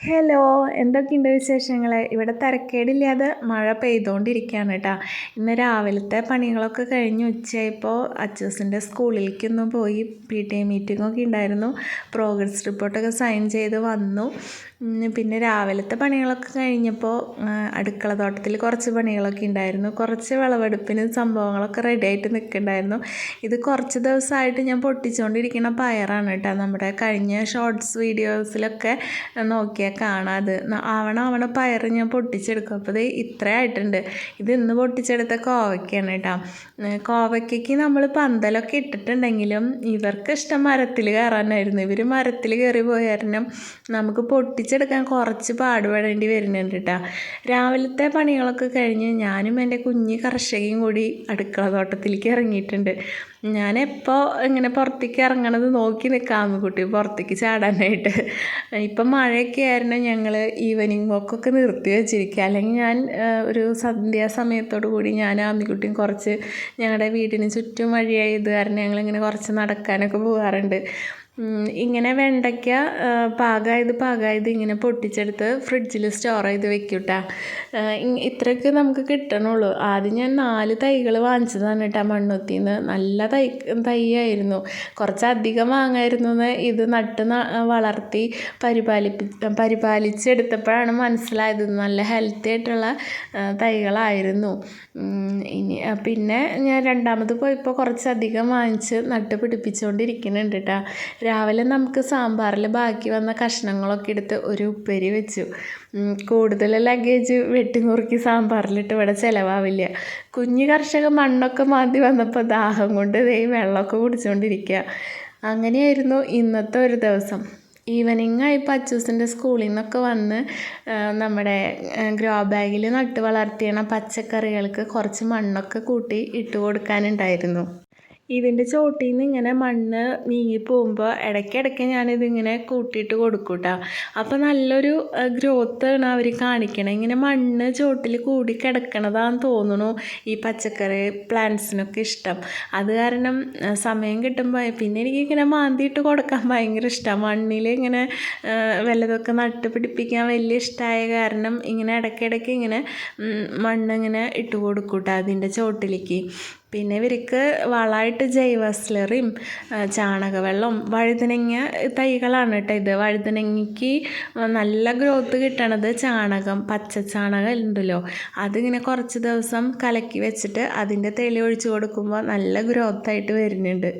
Hello എന്തൊക്കെയുണ്ട് വിശേഷങ്ങൾ ഇവിടെ തിരക്കേടില്ലാതെ മഴ പെയ്തുകൊണ്ടിരിക്കുകയാണ് കേട്ടോ ഇന്ന് രാവിലത്തെ പണികളൊക്കെ കഴിഞ്ഞ് ഉച്ചയായപ്പോൾ അച്ചൂസിന്റെ സ്കൂളിലേക്കൊന്ന് പോയി പി ടി എ മീറ്റിങ്ങൊക്കെ ഉണ്ടായിരുന്നു. പ്രോഗ്രസ് റിപ്പോർട്ടൊക്കെ സൈൻ ചെയ്ത് വന്നു. പിന്നെ രാവിലത്തെ പണികളൊക്കെ കഴിഞ്ഞപ്പോൾ അടുക്കള തോട്ടത്തിൽ കുറച്ച് പണികളൊക്കെ ഉണ്ടായിരുന്നു. കുറച്ച് വിളവെടുപ്പിന് സംഭവങ്ങളൊക്കെ റെഡി ആയിട്ട് നിൽക്കുന്നുണ്ടായിരുന്നു ഇത് കുറച്ച് ദിവസമായിട്ട് ഞാൻ പൊട്ടിച്ചുകൊണ്ടിരിക്കുന്ന പയറാണ് കേട്ടോ നമ്മുടെ കഴിഞ്ഞ ഷോർട്സ് വീഡിയോസിലൊക്കെ നോക്കിയാൽ കാണാം അത് ആവണ ആവണ പയർ ഞാൻ പൊട്ടിച്ചെടുക്കും. അപ്പോൾ ഇത് ഇത്രയായിട്ടുണ്ട്. ഇത് ഇന്ന് പൊട്ടിച്ചെടുത്ത കോവയ്ക്കാണ് കേട്ടോ. കോവയ്ക്കയ്ക്ക് നമ്മൾ പന്തലൊക്കെ ഇട്ടിട്ടുണ്ടെങ്കിലും ഇവർക്ക് ഇഷ്ടം മരത്തിൽ കയറാനായിരുന്നു. ഇവർ മരത്തിൽ കയറി പോയാലും നമുക്ക് പൊട്ടിച്ചെടുക്കാൻ കുറച്ച് പാടുപെടേണ്ടി വരുന്നുണ്ട് കേട്ടോ. രാവിലത്തെ പണികളൊക്കെ കഴിഞ്ഞ് ഞാനും എന്റെ കുഞ്ഞ് കർഷകയും കൂടി അടുക്കള തോട്ടത്തിലേക്ക് ഇറങ്ങിയിട്ടുണ്ട്. ഞാൻ എപ്പോൾ ഇങ്ങനെ പുറത്തേക്ക് ഇറങ്ങണത് നോക്കി നിൽക്കാം കുട്ടി പുറത്തേക്ക് ചാടാനായിട്ട്. ഇപ്പം മഴയൊക്കെ ആയിരുന്നു ഞങ്ങൾ ഈവനിങ് വോക്കൊക്കെ നിർത്തി വെച്ചിരിക്കുക അല്ലെങ്കിൽ ഞാൻ ഒരു സന്ധ്യാസമയത്തോടു കൂടി ഞാൻ ആമിക്കുട്ടിയും കുറച്ച് ഞങ്ങളുടെ വീടിന് ചുറ്റും വഴിയായത് കാരണം ഞങ്ങളിങ്ങനെ കുറച്ച് നടക്കാനൊക്കെ പോകാറുണ്ട്. ഇങ്ങനെ വെണ്ടയ്ക്ക പാകമായത് പാകമായത് ഇങ്ങനെ പൊട്ടിച്ചെടുത്ത് ഫ്രിഡ്ജിൽ സ്റ്റോർ ചെയ്ത് വെക്കൂട്ടാ. ഇത്രയൊക്കെ നമുക്ക് കിട്ടണുള്ളൂ. ആദ്യം ഞാൻ നാല് തൈകൾ വാങ്ങിച്ചതാണ് കേട്ടോ മണ്ണുത്തിന്ന്. നല്ല തൈ തൈയായിരുന്നു. കുറച്ചധികം വാങ്ങായിരുന്നു എന്ന് ഇത് നട്ട് വളർത്തി പരിപാലിപ്പി പരിപാലിച്ചെടുത്തപ്പോഴാണ് മനസ്സിലായത് നല്ല ഹെൽത്തി ആയിട്ടുള്ള തൈകളായിരുന്നു. ഇനി പിന്നെ ഞാൻ രണ്ടാമത് പോയപ്പോൾ കുറച്ചധികം വാങ്ങിച്ച് നട്ട് പിടിപ്പിച്ചുകൊണ്ടിരിക്കുന്നുണ്ട് കേട്ടോ. രാവിലെ നമുക്ക് സാമ്പാറിൽ ബാക്കി വന്ന കഷ്ണങ്ങളൊക്കെ എടുത്ത് ഒരു ഉപ്പേരി വെച്ചു. കൂടുതൽ ലഗേജ് വെട്ടി നുറുക്കി സാമ്പാറിലിട്ട് ഇവിടെ ചിലവാവില്ല. കുഞ്ഞു കർഷക മണ്ണൊക്കെ മാന്തി വന്നപ്പോൾ ദാഹം കൊണ്ട് ദേ വെള്ളമൊക്കെ കുടിച്ചുകൊണ്ടിരിക്കുക അങ്ങനെയായിരുന്നു ഇന്നത്തെ ഒരു ദിവസം. ഈവനിങ് ആയപ്പോൾ അച്ചൂസിന്റെ സ്കൂളിൽ നിന്നൊക്കെ വന്ന് നമ്മുടെ ഗ്രോ ബാഗിൽ നട്ട് വളർത്തിയണ പച്ചക്കറികൾക്ക് കുറച്ച് മണ്ണൊക്കെ കൂട്ടി ഇട്ട് കൊടുക്കാനുണ്ടായിരുന്നു. ഇതിന്റെ ചോട്ടിൽ നിന്ന് ഇങ്ങനെ മണ്ണ് നീങ്ങി പോകുമ്പോൾ ഇടയ്ക്കിടയ്ക്ക് ഞാനിതിങ്ങനെ കൂട്ടിയിട്ട് കൊടുക്കും കേട്ടോ അപ്പോൾ നല്ലൊരു ഗ്രോത്താണ് അവർ കാണിക്കണത് ഇങ്ങനെ മണ്ണ് ചോട്ടിൽ കൂടി കിടക്കണതാന്ന് തോന്നുന്നു ഈ പച്ചക്കറി പ്ലാന്റ്സിനൊക്കെ ഇഷ്ടം. അത് കാരണം സമയം കിട്ടുമ്പോൾ പിന്നെ എനിക്കിങ്ങനെ മാന്തിയിട്ട് കൊടുക്കാൻ ഭയങ്കര ഇഷ്ടമാണ് മണ്ണിൽ ഇങ്ങനെ വല്ലതൊക്കെ നട്ട് പിടിപ്പിക്കാൻ വലിയ ഇഷ്ടമായ കാരണം ഇങ്ങനെ ഇടയ്ക്കിടയ്ക്ക് ഇങ്ങനെ മണ്ണിങ്ങനെ ഇട്ട് കൊടുക്കൂട്ടോ കേട്ടോ അതിന്റെ ചോട്ടിലേക്ക്. പിന്നെ ഇവർക്ക് വളമായിട്ട് ജൈവസ്ലറിയും ചാണകവെള്ളം വഴുതനങ്ങ തൈകളാണ് കേട്ടോ ഇത്. വഴുതനങ്ങയ്ക്ക് നല്ല ഗ്രോത്ത് കിട്ടണത് ചാണകം പച്ച ചാണകം ഉണ്ടല്ലോ. അതിങ്ങനെ കുറച്ച് ദിവസം കലക്കി വെച്ചിട്ട് അതിന്റെ തെളി ഒഴിച്ച് കൊടുക്കുമ്പോൾ നല്ല ഗ്രോത്തായിട്ട് വരുന്നുണ്ട്.